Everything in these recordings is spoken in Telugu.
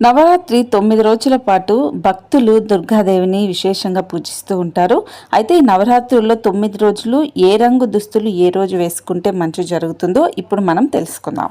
నవరాత్రి తొమ్మిది రోజుల పాటు భక్తులు దుర్గాదేవిని విశేషంగా పూజిస్తూ ఉంటారు. అయితే ఈ నవరాత్రుల్లో తొమ్మిది రోజులు ఏ రంగు దుస్తులు ఏ రోజు వేసుకుంటే మంచి జరుగుతుందో ఇప్పుడు మనం తెలుసుకుందాం.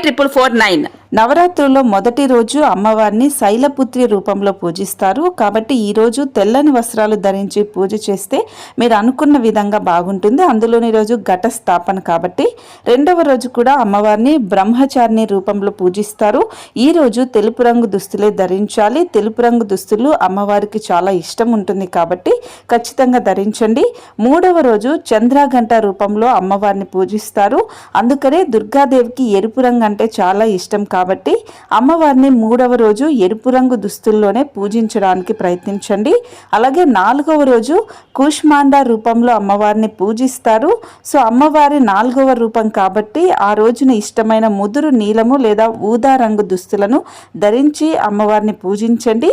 triple four nine నవరాత్రుల్లో మొదటి రోజు అమ్మవారిని శైలపుత్రి రూపంలో పూజిస్తారు. కాబట్టి ఈరోజు తెల్లని వస్త్రాలు ధరించి పూజ చేస్తే మీరు అనుకున్న విధంగా బాగుంటుంది. అందులోని రోజు ఘట స్థాపన కాబట్టి రెండవ రోజు కూడా అమ్మవారిని బ్రహ్మచారిణి రూపంలో పూజిస్తారు. ఈ రోజు తెలుపు రంగు దుస్తులే ధరించాలి. తెలుపు రంగు దుస్తులు అమ్మవారికి చాలా ఇష్టం ఉంటుంది కాబట్టి ఖచ్చితంగా ధరించండి. మూడవ రోజు చంద్రగంట రూపంలో అమ్మవారిని పూజిస్తారు. అందుకనే దుర్గాదేవికి ఎరుపు రంగు అంటే చాలా ఇష్టం కాబట్టి కాబట్టి అమ్మవారిని మూడవ రోజు ఎరుపు రంగు దుస్తుల్లోనే పూజించడానికి ప్రయత్నించండి. అలాగే నాలుగవ రోజు కూష్మాండ రూపంలో అమ్మవారిని పూజిస్తారు. సో అమ్మవారి నాలుగవ రూపం కాబట్టి ఆ రోజున ఇష్టమైన ముదురు నీలము లేదా ఊదా రంగు దుస్తులను ధరించి అమ్మవారిని పూజించండి.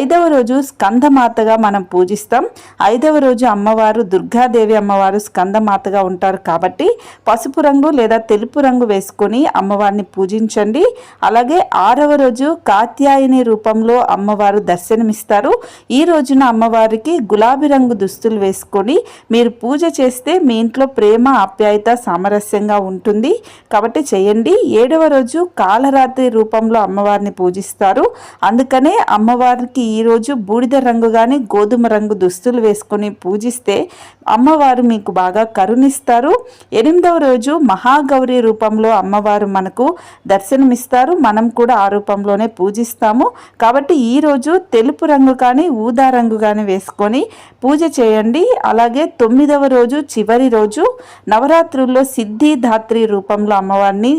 ఐదవ రోజు స్కందమాతగా మనం పూజిస్తాం. ఐదవ రోజు అమ్మవారు దుర్గాదేవి అమ్మవారు స్కందమాతగా ఉంటారు కాబట్టి పసుపు రంగు లేదా తెలుపు రంగు వేసుకొని అమ్మవారిని పూజించండి. అలాగే ఆరవ రోజు కాత్యాయని రూపంలో అమ్మవారు దర్శనమిస్తారు. ఈ రోజున అమ్మవారికి గులాబీ రంగు దుస్తులు వేసుకొని మీరు పూజ చేస్తే మీ ఇంట్లో ప్రేమ ఆప్యాయత సామరస్యంగా ఉంటుంది. కాబట్టి చేయండి. ఏడవ రోజు కాలరాత్రి రూపంలో అమ్మవారిని పూజిస్తారు. అందుకనే అమ్మవారికి ఈరోజు బూడిద రంగు కానీ గోధుమ రంగు దుస్తులు వేసుకొని పూజిస్తే అమ్మవారు మీకు బాగా కరుణిస్తారు. ఎనిమిదవ రోజు మహాగౌరి రూపంలో అమ్మవారు మనకు దర్శనమిస్తారు. మనం కూడా ఆ రూపంలోనే పూజిస్తాము. కాబట్టి ఈరోజు తెలుపు రంగు కానీ ఊదా రంగు కానీ వేసుకొని పూజ చేయండి. అలాగే తొమ్మిదవ రోజు చివరి రోజు నవరాత్రుల్లో సిద్ధిధాత్రి రూపంలో అమ్మవారిని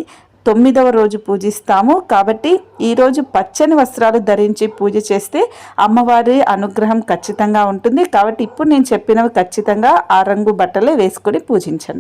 తొమ్మిదవ రోజు పూజిస్తాము. కాబట్టి ఈరోజు పచ్చని వస్త్రాలు ధరించి పూజ చేస్తే అమ్మవారి అనుగ్రహం ఖచ్చితంగా ఉంటుంది. కాబట్టి ఇప్పుడు నేను చెప్పినవి ఖచ్చితంగా ఆ రంగు బట్టలే వేసుకొని పూజించండి.